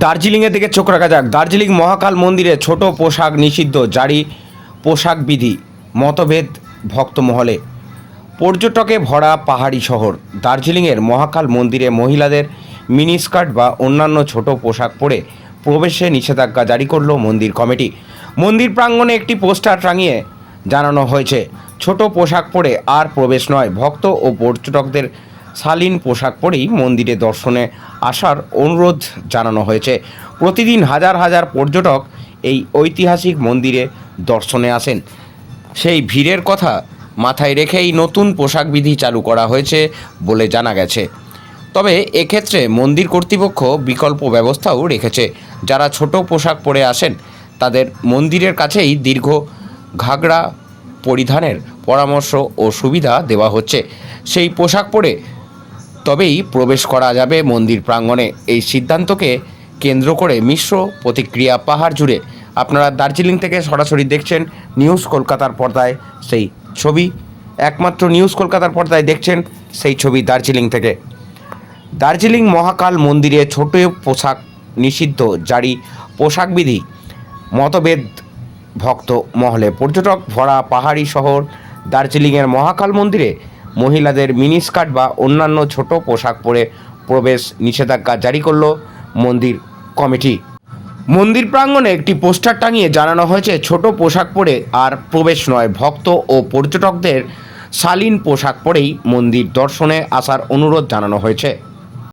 দার্জিলিংয়ের দিকে চোখ রাখা যাক। দার্জিলিং মহাকাল মন্দিরে ছোট পোশাক নিষিদ্ধ, জারি পোশাক বিধি, মতভেদ ভক্তমহলে পর্যটকে ভরা পাহাড়ি শহর। দার্জিলিংয়ের মহাকাল মন্দিরে মহিলাদের মিনি স্কার্ট বা অন্যান্য ছোট পোশাক পরে প্রবেশে নিষেধাজ্ঞা জারি করল মন্দির কমিটি। মন্দির প্রাঙ্গণে একটি পোস্টার টাঙিয়ে জানানো হয়েছে, ছোট পোশাক পরে আর প্রবেশ নয়, ভক্ত ও পর্যটকদের শালীন পোশাক পরেই মন্দিরে দর্শনে আসার অনুরোধ জানানো হয়েছে। প্রতিদিন হাজার হাজার পর্যটক এই ঐতিহাসিক মন্দিরে দর্শনে আসেন। সেই ভিড়ের কথা মাথায় রেখেই নতুন পোশাক বিধি চালু করা হয়েছে বলে জানা গেছে। তবে এক্ষেত্রে মন্দির কর্তৃপক্ষ বিকল্প ব্যবস্থাও রেখেছে। যারা ছোট পোশাক পরে আসেন, তাদের মন্দিরের কাছেই দীর্ঘ ঘাগড়া পরিধানের পরামর্শ ও সুবিধা দেওয়া হচ্ছে। সেই পোশাক পরে তবেই প্রবেশ করা যাবে মন্দির প্রাঙ্গণে। এই সিদ্ধান্তকে কেন্দ্র করে মিশ্র প্রতিক্রিয়া পাহাড় জুড়ে। আপনারা দার্জিলিং থেকে সরাসরি দেখছেন নিউজ কলকাতার পর্দায় সেই ছবি। একমাত্র নিউজ কলকাতার পর্দায় দেখছেন সেই ছবি দার্জিলিং থেকে। দার্জিলিং মহাকাল মন্দিরে ছোট পোশাক নিষিদ্ধ জারি পোশাক বিধি। মতভেদ ভক্ত মহলে। পর্যটক ভরা পাহাড়ি শহর দার্জিলিংয়ের মহাকাল মন্দিরে মহিলাদের মিনি স্কার্ট বা অন্যান্য ছোট পোশাক পরে প্রবেশ নিষেধাজ্ঞা জারি করল মন্দির কমিটি। মন্দির প্রাঙ্গণে একটি পোস্টার টাঙিয়ে জানানো হয়েছে, ছোট পোশাক পরে আর প্রবেশ নয়। ভক্ত ও পর্যটকদের শালীন পোশাক পরেই মন্দির দর্শনে আসার অনুরোধ জানানো হয়েছে।